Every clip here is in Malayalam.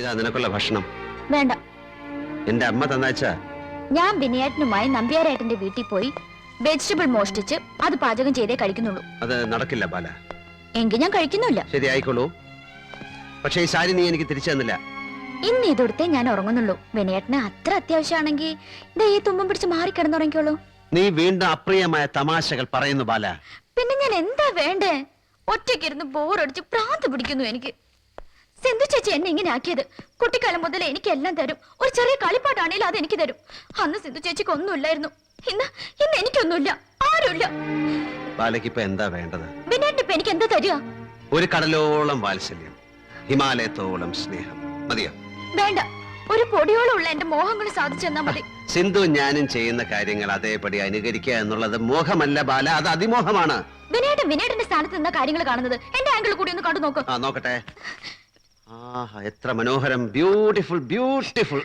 ഇതാ നിനക്കുള്ള ഭക്ഷണം. വേണ്ട. എന്റെ അമ്മ തന്നാച്ച ഞാൻ വിനയേട്ടനുമായി നമ്പ്യാരേട്ടന്റെ വീട്ടിൽ പോയി വെജിറ്റബിൾ മോഷ്ടിച്ച് അത് പാചകം ചെയ്തേ കഴിക്കുന്നുള്ളൂ. അത് നടക്കില്ല ബാല. എങ്കിൽ ഞാൻ കഴിക്കുന്നില്ല ശരി ആയിക്കോളൂ. പക്ഷേ ഈ സാരി നീ എനിക്ക് തിരിച്ചു തന്നില്ല. ഇന്ന് ഇതൊടുത്തേ ഞാൻ ഉറങ്ങുന്നുള്ളൂ. വിനയേട്ടന് അത്ര അത്യാവശ്യമാണെങ്കിൽ ദേ ഈ തുമ്പം പിടിച്ച് മാറി കിടന്നുറങ്ങിക്കോളൂ. നീ വീണ്ടും അപ്രിയമായ തമാശകൾ പറയുന്നു ബാല. പിന്നെ ഞാൻ എന്താ വേണ്ടേ? ഒറ്റയ്ക്കിരുന്ന് ബോറടിച്ച് പ്രാന്ത് പിടിക്കുന്നു എനിക്ക്. സിന്ധു ചേച്ചി എന്നെ ഇങ്ങനെ ആക്കിയത്. കുട്ടിക്കാലം മുതൽ എനിക്ക് എല്ലാം തരും. ഒരു ചെറിയ കളിപ്പാട്ടാണെങ്കിലും അത് എനിക്ക് തരും. അന്ന് സിന്ധു ചേച്ചിക്ക് ഒന്നുമില്ലായിരുന്നു. ഇന്ന് ഇന്ന് എനിക്കൊന്നുമില്ല. ആരുമില്ല. ബാലയ്ക്ക് ഇപ്പൊ എന്താ വേണ്ടത്? ഇപ്പൊ എനിക്ക് എന്താ തരിക? ഒരു കടലോളം വാത്സല്യം ഹിമാലയത്തോളം സ്നേഹം. മതിയോ? വേണ്ട. ഒരു പൊടിയോളം ഉള്ള എന്റെ മോഹങ്ങൾ സാധിച്ചെന്നാ മതി. സിന്ധു ഞാനും ചെയ്യുന്ന കാര്യങ്ങൾ അതേപടി അനുകരിക്കുക എന്നുള്ളത് മോഹമല്ല ബാല അത് അതിമോഹമാണ്. വിനേട്ടൻ വിനേട്ടന്റെ സ്ഥാനത്ത് നിന്ന കാര്യങ്ങൾ കാണുന്നത്. എന്റെ ആംഗിൾ കൂടി ഒന്ന് കണ്ടു നോക്ക്. ആ നോക്കട്ടെ. ആഹാ എത്ര മനോഹരം. ബ്യൂട്ടിഫുൾ ബ്യൂട്ടിഫുൾ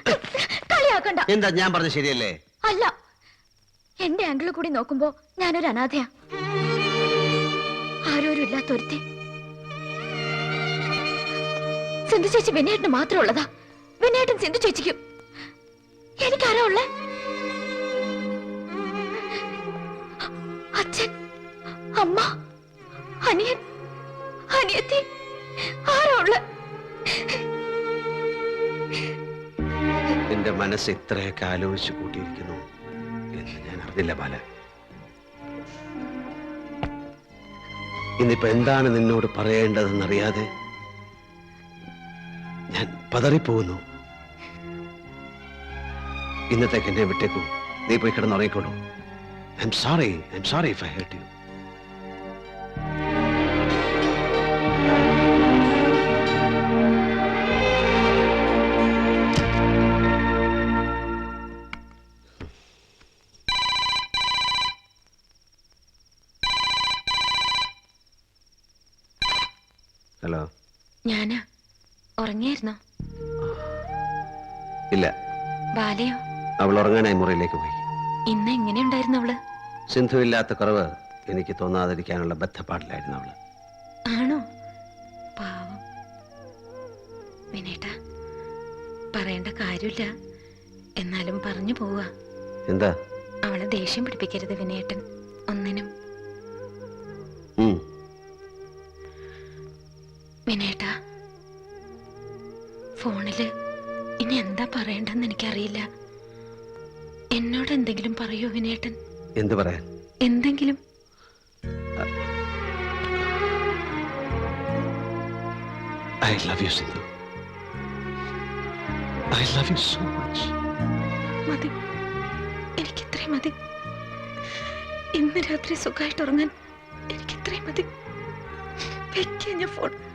കളിയാക്കണ്ട. എന്താ ഞാൻ പറഞ്ഞ ശരിയല്ലേ? അല്ല. എന്റെ ആംഗിൾ കൂടി നോക്കുമ്പോ ഞാനൊരു അനാഥയാ. ആരോരും ഇല്ലാത്തൊരുത്തി. സിന്ധു ചേച്ചി വിനയേട്ടന് മാത്രം ഉള്ളതാ വിനയേട്ടൻ സിന്ധു ചേച്ചിക്കും. എനിക്കാരാ ഉള്ളേ? അച്ഛൻ അമ്മ അനിയൻ അനിയത്തി ആരാ ഉള്ളേ? എന്റെ മനസ്സ് ഇത്രയൊക്കെ ആലോചിച്ച് കൂട്ടിയിരിക്കുന്നു എന്ന് ഞാൻ അറിഞ്ഞില്ല ബാല. ഇന്നിപ്പോ എന്താണ് നിന്നോട് പറയേണ്ടതെന്നറിയാതെ ഞാൻ പതറിപ്പോകുന്നു. ഇന്നത്തേക്ക് എന്നെ വിട്ടേക്കൂ. നീ പോയി കിടന്നുറങ്ങിക്കോളൂ. I'm sorry I'm sorry if I hurt you hello ഞാനാ. ഉറങ്ങിയായിരുന്നോ? ഇല്ല. ബാലയോ? അവൾ ഉറങ്ങാനായി മുറിയിലേക്ക് പോയി. ഇന്ന് എങ്ങനെ ഉണ്ടായിരുന്നു അവൾ? സിന്ധു ഇല്ലാത്ത കുറവ് എനിക്ക് തോന്നാതിരിക്കാനുള്ള ബദ്ധപ്പാടിലായിരുന്നു അവൾ. ആണോ? പാവം. വിനേട്ട പറയേണ്ട കാര്യമില്ല. എന്നാലും പറഞ്ഞു പോവാ. എന്താ? അവളെ ദേഷ്യം പിടിപ്പിക്കരുത് വിനേട്ടൻ. ഒന്നിനും ഫോണിൽ ഇനി എന്താ പറയണ്ടെന്ന് എനിക്കറിയില്ല. എന്നോട് എന്തെങ്കിലും പറയൂ വിനേട്ടൻ എന്ത് പറയാൻ? എന്തെങ്കിലും. I love you Sindhu. I love you so much. മതി. എനിക്ക് ഇത്രയും മതി. ഇന്ന് രാത്രി സുഖമായിട്ട് ഉറങ്ങാൻ എനിക്ക് ഇത്രയും മതി. വെക്കാൻ ഞാൻ phone.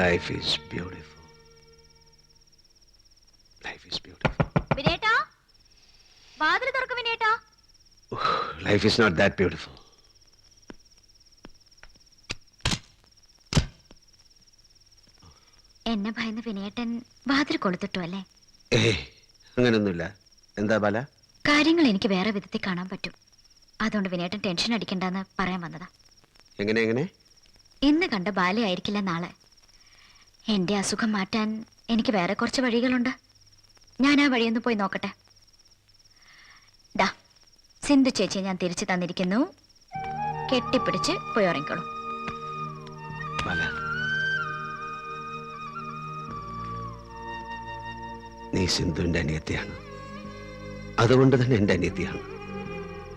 Life is beautiful life is beautiful വിനേട്ടാ വാതിൽ തുറക്ക് വിനേട്ടാ. Life is not that beautiful എന്നെ ഭയന്ന് വിനേട്ടൻ വാതിൽ കൊളുത്തിട്ടു അല്ലേ? ഏയ് അങ്ങനൊന്നുമില്ല. എന്താ ബാല? കാര്യങ്ങൾ എനിക്ക് വേറെ വിധത്തിൽ കാണാൻ പറ്റും. അതുകൊണ്ട് വിനേട്ടൻ ടെൻഷൻ അടിക്കണ്ടെന്ന് പറയാൻ വന്നതാ. എങ്ങനെ എങ്ങനെ? ഇന്ന് കണ്ട ബാലയായിരിക്കില്ല നാളെ. എന്റെ അസുഖം മാറ്റാൻ എനിക്ക് വേറെ കുറച്ച് വഴികളുണ്ട്. ഞാൻ ആ വഴിയൊന്ന് പോയി നോക്കട്ടെ. സിന്ധു ചേച്ചിയെ ഞാൻ തിരിച്ചു തന്നിരിക്കുന്നു. കെട്ടിപ്പിടിച്ച് പോയി ഉറങ്ങിക്കോളൂ. നീ സിന്ധുവിന്റെ അനിയത്തിയാണ്. അതുകൊണ്ട് തന്നെ എന്റെ അനിയത്തിയാണ്.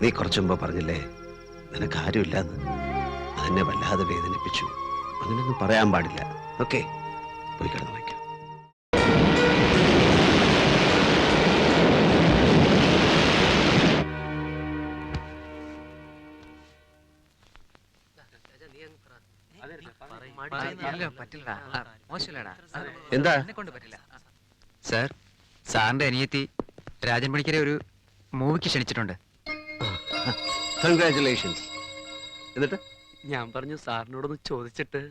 നീ കുറച്ചു പറഞ്ഞില്ലേ നിനക്ക് ആരുമില്ലാന്ന്. അതെന്നെ വല്ലാതെ വേദനിപ്പിച്ചു. അങ്ങനെയൊന്നും പറയാൻ പാടില്ല. ഓക്കെ. പോയി കിടന്നു വയ്ക്കാം എന്താ? സാർ സാറിന്റെ അനിയത്തി രാജൻ പണിക്കരെ ഒരു മൂവിക്ക് ക്ഷണിച്ചിട്ടുണ്ട്. കൺഗ്രാറ്റുലേഷൻസ് എന്നിട്ട്? ഞാൻ പറഞ്ഞു സാറിനോടൊന്ന് ചോദിച്ചിട്ട്.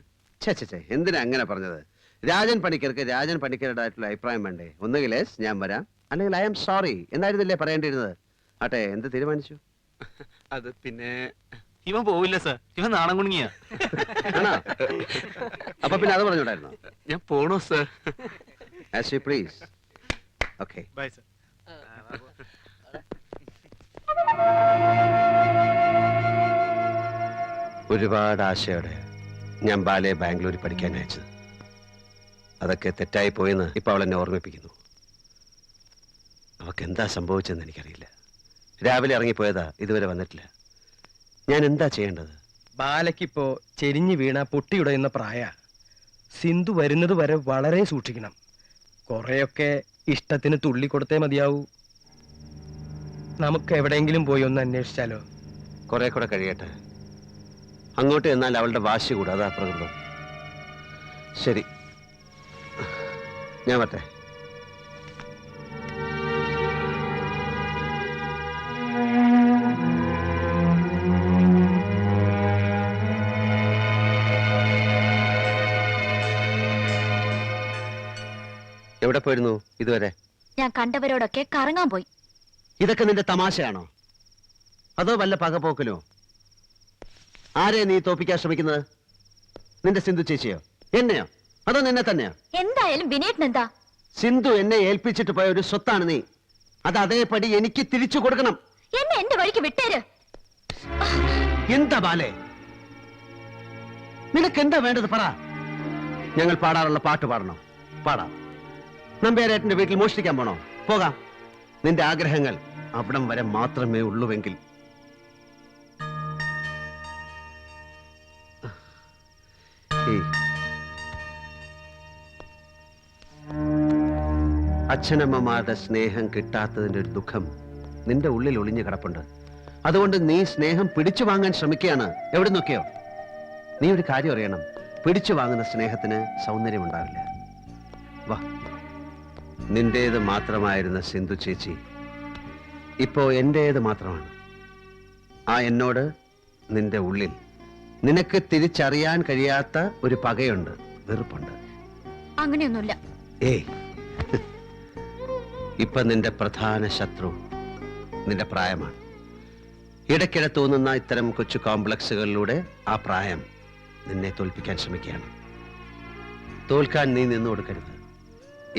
എന്തിനാ അങ്ങനെ പറഞ്ഞത്? രാജൻ പണിക്കർക്ക് രാജൻ പണിക്കരുടേതായിട്ടുള്ള അഭിപ്രായം വേണ്ടേ? ഒന്നുകിൽ ഞാൻ വരാം. അല്ലെങ്കിൽ ഐ എം സോറി എന്നായിരുന്നില്ലേ പറയേണ്ടിയിരുന്നത്? ആട്ടെ എന്ത് തീരുമാനിച്ചു? അത് പിന്നെ ഇവൻ പോവില്ല സർ. ഇവൻ നാണം കുണുങ്ങിയ. ആണോ? അപ്പൊ പിന്നെ അത് പറഞ്ഞോണ്ടായിരുന്നു ഞാൻ പോണോ sir. As you please okay bye sir ഒരുപാട് ആശയോടെ ഞാൻ ബാലയെ ബാംഗ്ലൂരിൽ പഠിക്കാൻ അയച്ചത്. അതൊക്കെ തെറ്റായി പോയെന്ന് ഇപ്പൊ അവൾ എന്നെ ഓർമ്മിപ്പിക്കുന്നു. അവക്ക് എന്താ സംഭവിച്ചതെന്ന് എനിക്കറിയില്ല. രാവിലെ ഇറങ്ങിപ്പോയതാ ഇതുവരെ വന്നിട്ടില്ല. ഞാൻ എന്താ ചെയ്യേണ്ടത്? ബാലയ്ക്കിപ്പോ ചെരിഞ്ഞു വീണ പൊട്ടിയുടയുന്ന പ്രായ. സിന്ധു വരുന്നത് വരെ വളരെ സൂക്ഷിക്കണം. കുറെയൊക്കെ ഇഷ്ടത്തിന് തുള്ളി കൊടുത്തേ മതിയാവൂ. നമുക്ക് എവിടെയെങ്കിലും പോയി ഒന്ന് അന്വേഷിച്ചാലോ? കുറെ കൂടെ കഴിയട്ടെ. അങ്ങോട്ട് എന്നാൽ അവളുടെ വാശി കൂടാതെ അപ്രകൃതം. ശരി. ഞാൻ വട്ടെ എവിടെ പോയിരുന്നു ഇതുവരെ? ഞാൻ കണ്ടവരോടൊക്കെ കറങ്ങാൻ പോയി. ഇതൊക്കെ നിന്റെ തമാശയാണോ? അതോ വല്ല പകപോക്കലോ? ആരെയാ നീ തോപ്പിക്കാൻ ശ്രമിക്കുന്നത്? നിന്റെ സിന്ധു ചേച്ചിയോ? എന്നെയോ? അതോ നിന്നെ തന്നെയാ? എന്തായാലും വിനേട്ടൻ എന്താ? സിന്ധു എന്നെ ഏൽപ്പിച്ചിട്ട് പോയ ഒരു സ്വത്താണ് നീ. അത് അതേപടി എനിക്ക് തിരിച്ചു കൊടുക്കണം. എന്നെ എന്റെ വഴിക്ക് വിട്ടേര്. എന്താ ബാലേ? നിനക്ക് എന്താ വേണ്ടത് പറ. ഞങ്ങൾ പാടാറുള്ള പാട്ട് പാടണോ. പാടാം. നമ്പേരേട്ടന്റെ വീട്ടിൽ മോഷ്ടിക്കാൻ പോണോ? പോകാം. നിന്റെ ആഗ്രഹങ്ങൾ അവിടം വരെ മാത്രമേ ഉള്ളൂവെങ്കിൽ. ഏയ്. അച്ഛനമ്മമാരുടെ സ്നേഹം കിട്ടാത്തതിന്റെ ഒരു ദുഃഖം നിന്റെ ഉള്ളിൽ ഒളിഞ്ഞു കിടപ്പുണ്ട്. അതുകൊണ്ട് നീ സ്നേഹം പിടിച്ചു വാങ്ങാൻ ശ്രമിക്കുകയാണ്. എവിടെ നിന്നൊക്കെയോ നീ ഒരു കാര്യം അറിയണം. പിടിച്ചു വാങ്ങുന്ന സ്നേഹത്തിന് സൗന്ദര്യം ഉണ്ടാവില്ല വാ. നിന്റേത് മാത്രമായിരുന്ന സിന്ധു ചേച്ചി ഇപ്പോ എന്റേത് മാത്രമാണ്. ആ എന്നോട് നിന്റെ ഉള്ളിൽ നിനക്ക് തിരിച്ചറിയാൻ കഴിയാത്ത ഒരു പകയുണ്ട് വെറുപ്പുണ്ട്. അങ്ങനെയൊന്നുമില്ല. ഏയ്. ഇപ്പൊ നിന്റെ പ്രധാന ശത്രു നിന്റെ പ്രായമാണ്. ഇടയ്ക്കിടെ തോന്നുന്ന ഇത്തരം കൊച്ചു കോംപ്ലക്സുകളിലൂടെ ആ പ്രായം നിന്നെ തോൽപ്പിക്കാൻ ശ്രമിക്കുകയാണ്. തോൽക്കാൻ നീ നിന്നു കൊടുക്കരുത്.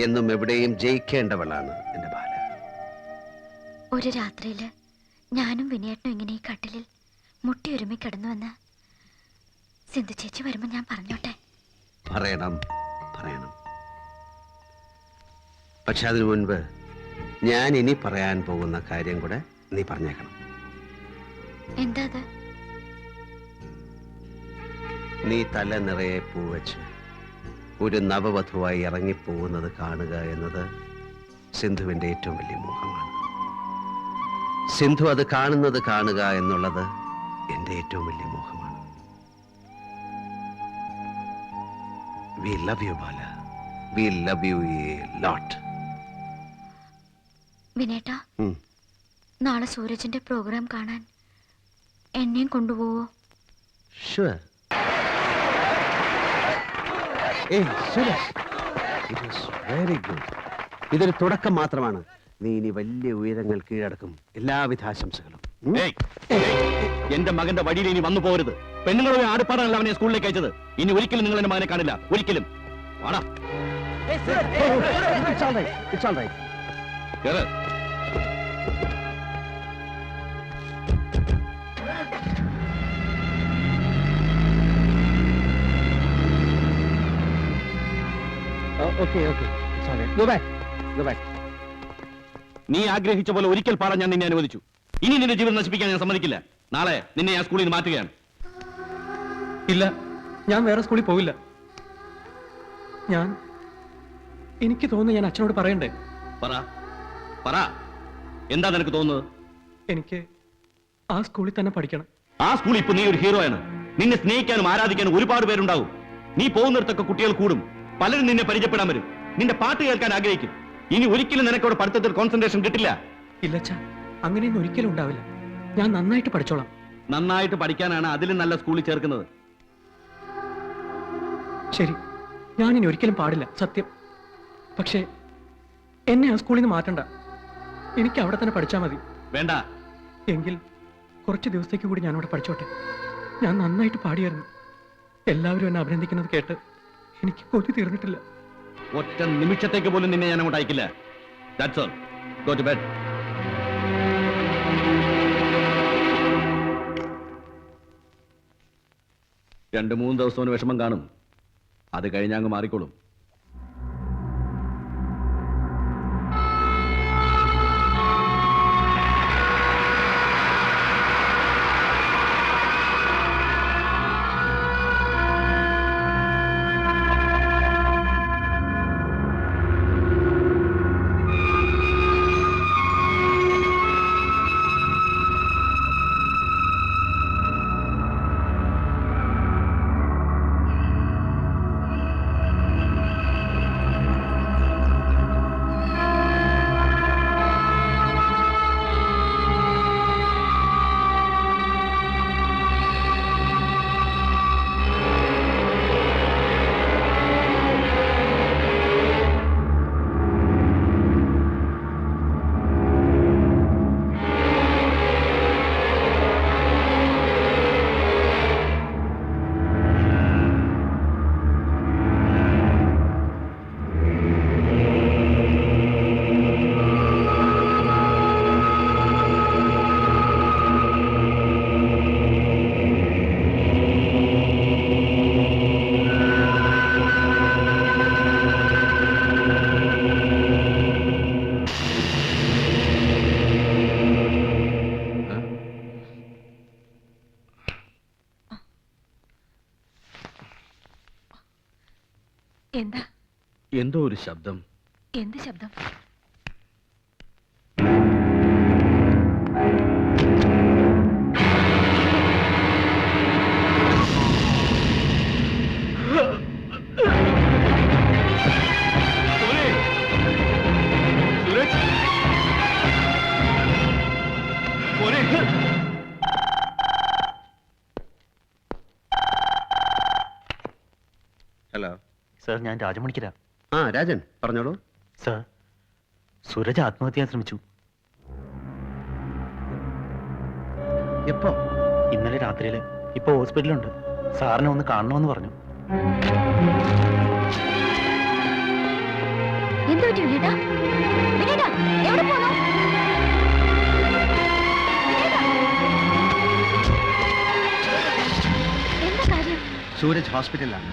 എന്നും എവിടെയും ജയിക്കേണ്ടവളാണ് എന്റെ ബാല ഒരു രാത്രിയിൽ ഞാനും വിനേട്ടനും ഇങ്ങനെ ഈ കട്ടിലിൽ മുട്ടിയൊരുമി കിടന്നുവെന്ന് സിന്ധു ചേച്ചി വരുമ്പോ ഞാൻ പറഞ്ഞോട്ടെ? പറയണം പറയണം. പക്ഷെ അതിനു മുൻപ് ഞാൻ ഇനി പറയാൻ പോകുന്ന കാര്യം കൂടെ നീ പറഞ്ഞേക്കണം. എന്താ നീ തല നിറയെ പൂവച്ച് ഒരു നവവധുവായി ഇറങ്ങിപ്പോകുന്നത് കാണുക എന്നത് സിന്ധുവിന്റെ ഏറ്റവും വലിയ മോഹമാണ്. സിന്ധു അത് കാണുന്നത് കാണുക എന്നുള്ളത് എന്റെ ഏറ്റവും വലിയ മോഹമാണ്. We love you Bala we love you a lot വിനേട്ടാ നാളെ സൂരജിന്റെ പ്രോഗ്രാം കാണാൻ എന്നെയും കൊണ്ടുപോവോ? ഷുവർ ഏയ് Suresh it is very good ഇതൊരു തുടക്കം മാത്രമാണ്. നീ ഇനി വലിയ ഉയരങ്ങൾ കീഴടക്കും. എല്ലാവിധ ആശംസകളും. എന്റെ മകന്റെ വഴിയിൽ ഇനി വന്നു പോകരുത്. പെണ്ണുങ്ങളുടെ ആടുപ്പാടാണല്ലോ അവനെ സ്കൂളിലേക്ക് അയച്ചത്. ഇനി ഒരിക്കലും നിങ്ങൾ എന്റെ മകനെ കാണില്ല. ഒരിക്കലും. വാടാ. It's all right. It's all right. കേറ്. it. Okay okay go back go back. നീ ആഗ്രഹിച്ച പോലെ ഒരിക്കൽ പാടാൻ ഞാൻ നിന്നെ അനുവദിച്ചു. ഇനി നിന്റെ ജീവിതം നശിപ്പിക്കാൻ ഞാൻ സമ്മതിക്കില്ല. നാളെ നിന്നെ ഞാൻ സ്കൂളിൽ നിന്ന് മാറ്റുകയാണ്. ഇല്ല. ഞാൻ വേറെ സ്കൂളിൽ പോവില്ല. ഞാൻ എനിക്ക് തോന്നുന്നു ഞാൻ അച്ഛനോട് പറയണ്ടേ? പറ. പറ. എന്താ നിനക്ക് തോന്നുന്നത്? എനിക്ക് ആ സ്കൂളിൽ തന്നെ പഠിക്കണം. ആ സ്കൂളിൽ ഇപ്പൊ നീ ഒരു ഹീറോയാണ്. നിന്നെ സ്നേഹിക്കാനും ആരാധിക്കാനും ഒരുപാട് പേരുണ്ടാവും. നീ പോകുന്നിടത്തൊക്കെ കുട്ടികൾ കൂടും. പലരും നിന്നെ പരിചയപ്പെടാൻ വരും. നിന്റെ പാട്ട് കേൾക്കാൻ ആഗ്രഹിക്കും. ഇനി ഒരിക്കലും നിനക്ക് അവിടെ പഠിത്തത്തിൽ കോൺസെൻട്രേഷൻ കിട്ടില്ല. ഇല്ല അച്ഛാ അങ്ങനെയൊന്നും ഒരിക്കലും ഉണ്ടാവില്ല. ഞാൻ നന്നായിട്ട് പഠിച്ചോളാം. നന്നായിട്ട് പഠിക്കാനാണ് അതിലും നല്ല സ്കൂളിൽ ചേർക്കുന്നത്. ശരി ഞാൻ ഇനി ഒരിക്കലും പാടില്ല സത്യം. പക്ഷേ എന്നെ ആ സ്കൂളിൽ നിന്ന് മാറ്റണ്ട. എനിക്ക് അവിടെ തന്നെ പഠിച്ചാൽ മതി. വേണ്ട. എങ്കിൽ കുറച്ച് ദിവസത്തേക്ക് കൂടി ഞാൻ അവിടെ പഠിച്ചോട്ടെ. ഞാൻ നന്നായിട്ട് പാടിയായിരുന്നു. എല്ലാവരും എന്നെ അഭിനന്ദിക്കുന്നത് കേട്ട് എനിക്ക് കൊതി തീർന്നിട്ടില്ല. ഒറ്റ നിമിഷത്തേക്ക് പോലും നിന്നെ ഞാൻ അങ്ങോട്ട് അയക്കില്ല. That's all go to bed രണ്ട് മൂന്ന് ദിവസം അവന് വിഷമം കാണും. അത് കഴിഞ്ഞ് അങ്ങ് മാറിക്കോളും. എന്താ? എന്തോ ഒരു ശബ്ദം. എന്ത് ശബ്ദം? ഹലോ സർ ഞാൻ രാജമണിക്കര ആ രാജൻ പറഞ്ഞോളൂ. സർ സുരജ് ആത്മഹത്യ ശ്രമിച്ചു. എപ്പോ? ഇന്നലെ രാത്രിയിൽ ഇപ്പൊ ഹോസ്പിറ്റലുണ്ട് സാറിനെ ഒന്ന് കാണണമെന്ന് പറഞ്ഞു. എന്ത് പറ്റി വിനീതാ വിനീതാ എവിടെ പോന്നു എന്താ കാര്യം? സൂരജ് ഹോസ്പിറ്റലിലാണ്.